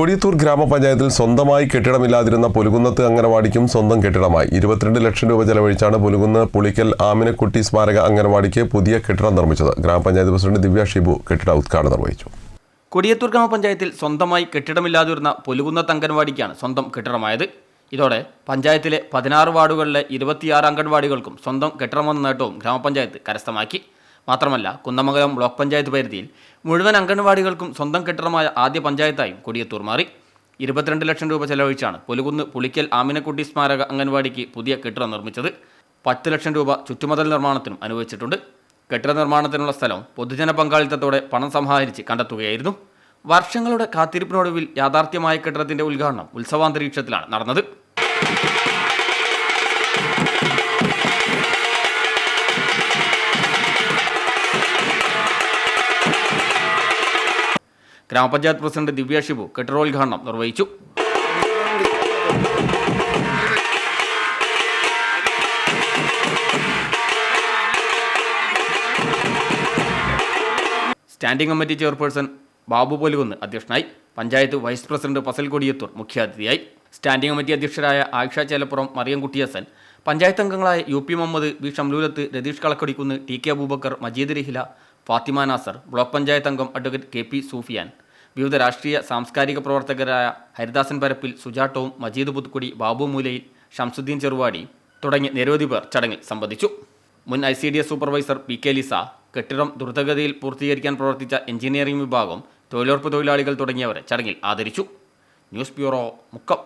കൊടിയത്തൂർ ഗ്രാമപഞ്ചായത്തിൽ സ്വന്തമായി കെട്ടിടമില്ലാതിരുന്ന പുലുകുന്നത്ത് അംഗനവാടിക്കും സ്വന്തം കെട്ടിടമായി. ഇരുപത്തിരണ്ട് ലക്ഷം രൂപ ചെലവഴിച്ചാണ് പുലുകുന്ന് പുളിക്കൽ ആമിനക്കുട്ടി സ്മാരക അംഗനവാടിക്ക് പുതിയ കെട്ടിടം നിർമ്മിച്ചത്. ഗ്രാമപഞ്ചായത്ത് പ്രസിഡന്റ് ദിവ്യ ഷിബു കെട്ടിട ഉദ്ഘാടനം നിർവഹിച്ചു. കൊടിയത്തൂർ ഗ്രാമപഞ്ചായത്തിൽ സ്വന്തമായി കെട്ടിടമില്ലാതിരുന്ന പുലുകുന്നത്ത് അംഗൻവാടിക്കാണ് സ്വന്തം കെട്ടിടമായത്. ഇതോടെ പഞ്ചായത്തിലെ പതിനാറ് വാർഡുകളിലെ ഇരുപത്തിയാറ് അംഗൻവാടികൾക്കും സ്വന്തം കെട്ടിടമെന്ന നേട്ടവും ഗ്രാമപഞ്ചായത്ത് കരസ്ഥമാക്കി. മാത്രമല്ല കുന്നമംഗലം ബ്ലോക്ക് പഞ്ചായത്ത് പരിധിയിൽ മുഴുവൻ അംഗൻവാടികൾക്കും സ്വന്തം കെട്ടിടമായ ആദ്യ പഞ്ചായത്തായും കൊടിയത്തൂർ മാറി. ഇരുപത്തിരണ്ട് ലക്ഷം രൂപ ചെലവഴിച്ചാണ് പുലുകുന്ന് പുളിക്കൽ ആമിനക്കുട്ടി സ്മാരക അംഗൻവാടിക്ക് പുതിയ കെട്ടിടം നിർമ്മിച്ചത്. പത്ത് ലക്ഷം രൂപ ചുറ്റുമതൽ നിർമ്മാണത്തിനും അനുവദിച്ചിട്ടുണ്ട്. കെട്ടിട നിർമ്മാണത്തിനുള്ള സ്ഥലം പൊതുജന പങ്കാളിത്തത്തോടെ പണം സമാഹരിച്ച് കണ്ടെത്തുകയായിരുന്നു. വർഷങ്ങളുടെ കാത്തിരിപ്പിനൊടുവിൽ യാഥാർത്ഥ്യമായ കെട്ടിടത്തിന്റെ ഉദ്ഘാടനം ഉത്സവാന്തരീക്ഷത്തിലാണ് നടന്നത്. ഗ്രാമപഞ്ചായത്ത് പ്രസിഡന്റ് ദിവ്യ ഷിബു കെട്ടിടോദ്ഘാടനം നിർവഹിച്ചു. Standing committee chairperson Babu Polukunnu അധ്യക്ഷനായി. പഞ്ചായത്ത് വൈസ് പ്രസിഡന്റ് ഫസൽ കൊടിയത്തൂർ മുഖ്യാതിഥിയായി. സ്റ്റാൻഡിംഗ് കമ്മിറ്റി അധ്യക്ഷരായ ആയിഷ ചേലപ്പുറം മറിയം കുട്ടിയസൻ. പഞ്ചായത്ത് അംഗങ്ങളായ U P Muhammad B Shamlulath Ratheesh Kalakkadikkunnu T K Abubakkar Majeed Rahila Fathima Nasar block panchayat അംഗം അഡ്വക്കേറ്റ് കെ പി സൂഫിയാൻ. വിവിധ രാഷ്ട്രീയ സാംസ്കാരിക പ്രവർത്തകരായ ഹരിദാസൻ പരപ്പിൽ സുജാട്ടവും മജീദ് പുത്തുക്കുടി ബാബു മൂലയിൽ ഷംസുദ്ദീൻ ചെറുവാടി തുടങ്ങി നിരവധി പേർ ചടങ്ങിൽ സംബന്ധിച്ചു. മുൻ I C D S supervisor P K Lisa കെട്ടിടം ദ്രുതഗതിയിൽ പൂർത്തീകരിക്കാൻ പ്രവർത്തിച്ച എഞ്ചിനീയറിംഗ് വിഭാഗം തൊഴിലുറപ്പ് തൊഴിലാളികൾ തുടങ്ങിയവരെ ചടങ്ങിൽ ആദരിച്ചു. News bureau Mukkam.